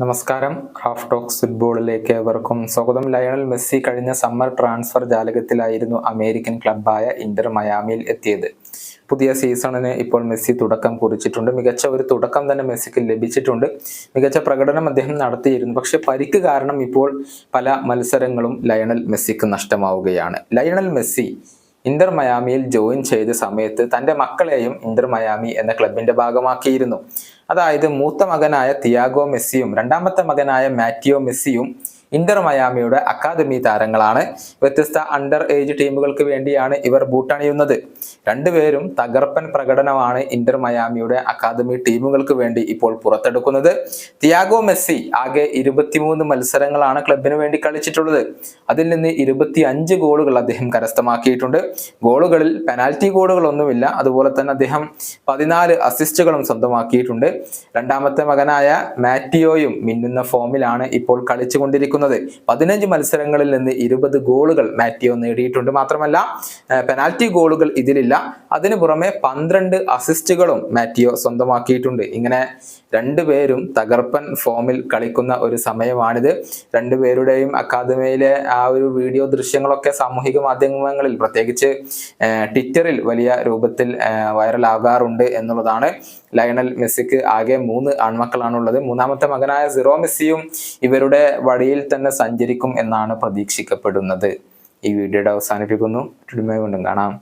നമസ്കാരം. Craft talks ഫുട്ബോളിലേക്ക് ഏവർക്കും സ്വാഗതം. ലയണൽ മെസ്സി കഴിഞ്ഞ സമ്മർ ട്രാൻസ്ഫർ ജാലകത്തിലായിരുന്നു അമേരിക്കൻ ക്ലബായ ഇന്റർ മയാമിയിൽ എത്തിയത്. പുതിയ സീസണിന് ഇപ്പോൾ മെസ്സി തുടക്കം കുറിച്ചിട്ടുണ്ട്. മികച്ച ഒരു തുടക്കം തന്നെ മെസ്സിക്ക് ലഭിച്ചിട്ടുണ്ട്. മികച്ച പ്രകടനം അദ്ദേഹം നടത്തിയിരുന്നു. പക്ഷെ പരിക്ക് കാരണം ഇപ്പോൾ പല മത്സരങ്ങളും ലയണൽ മെസ്സിക്ക് നഷ്ടമാവുകയാണ്. ലയണൽ മെസ്സി ഇന്റർ മയാമിയിൽ ജോയിൻ ചെയ്ത സമയത്ത് തന്റെ മക്കളെയും ഇന്റർ മയാമി എന്ന ക്ലബിന്റെ ഭാഗമാക്കിയിരുന്നു. അതായത് മൂത്ത മകനായ തിയാഗോ മെസ്സിയും രണ്ടാമത്തെ മകനായ മാറ്റിയോ മെസ്സിയും ഇന്റർ മയാമിയുടെ അക്കാദമി താരങ്ങളാണ്. വ്യത്യസ്ത അണ്ടർ ഏജ് ടീമുകൾക്ക് വേണ്ടിയാണ് ഇവർ ബൂട്ടണിയുന്നത്. രണ്ടുപേരും തകർപ്പൻ പ്രകടനമാണ് ഇന്റർ മയാമിയുടെ അക്കാദമി ടീമുകൾക്ക് വേണ്ടി ഇപ്പോൾ പുറത്തെടുക്കുന്നത്. തിയാഗോ മെസ്സി ആകെ ഇരുപത്തിമൂന്ന് മത്സരങ്ങളാണ് ക്ലബിന് വേണ്ടി കളിച്ചിട്ടുള്ളത്. അതിൽ നിന്ന് ഇരുപത്തി അഞ്ച് ഗോളുകൾ അദ്ദേഹം കരസ്ഥമാക്കിയിട്ടുണ്ട്. ഗോളുകളിൽ പെനാൽറ്റി ഗോളുകളൊന്നുമില്ല. അതുപോലെ തന്നെ അദ്ദേഹം പതിനാല് അസിസ്റ്റുകളും സ്വന്തമാക്കിയിട്ടുണ്ട്. രണ്ടാമത്തെ മകനായ മാറ്റിയോയും മിന്നുന്ന ഫോമിലാണ് ഇപ്പോൾ കളിച്ചുകൊണ്ടിരിക്കുന്നത്. പതിനഞ്ച് മത്സരങ്ങളിൽ നിന്ന് ഇരുപത് ഗോളുകൾ മാറ്റിയോ നേടിയിട്ടുണ്ട്. മാത്രമല്ല പെനാൽറ്റി ഗോളുകൾ ഇതിലില്ല. അതിനു പുറമെ പന്ത്രണ്ട് അസിസ്റ്റുകളും മാറ്റിയോ സ്വന്തമാക്കിയിട്ടുണ്ട്. ഇങ്ങനെ രണ്ടുപേരും തകർപ്പൻ ഫോമിൽ കളിക്കുന്ന ഒരു സമയമാണിത്. രണ്ടുപേരുടെയും അക്കാദമിയിലെ ആ ഒരു വീഡിയോ ദൃശ്യങ്ങളൊക്കെ സാമൂഹിക മാധ്യമങ്ങളിൽ പ്രത്യേകിച്ച് ട്വിറ്ററിൽ വലിയ രൂപത്തിൽ വൈറലാകാറുണ്ട് എന്നുള്ളതാണ്. ലയണൽ മെസ്സിക്ക് ആകെ മൂന്ന് ആൺമക്കളാണുള്ളത്. മൂന്നാമത്തെ മകനായ സിറോ മെസ്സിയും ഇവരുടെ വഴിയിൽ തന്നെ സഞ്ചരിക്കും എന്നാണ് പ്രതീക്ഷിക്കപ്പെടുന്നത്. ഈ വീഡിയോയുടെ അവസാനിപ്പിക്കുന്നു. കാണാം.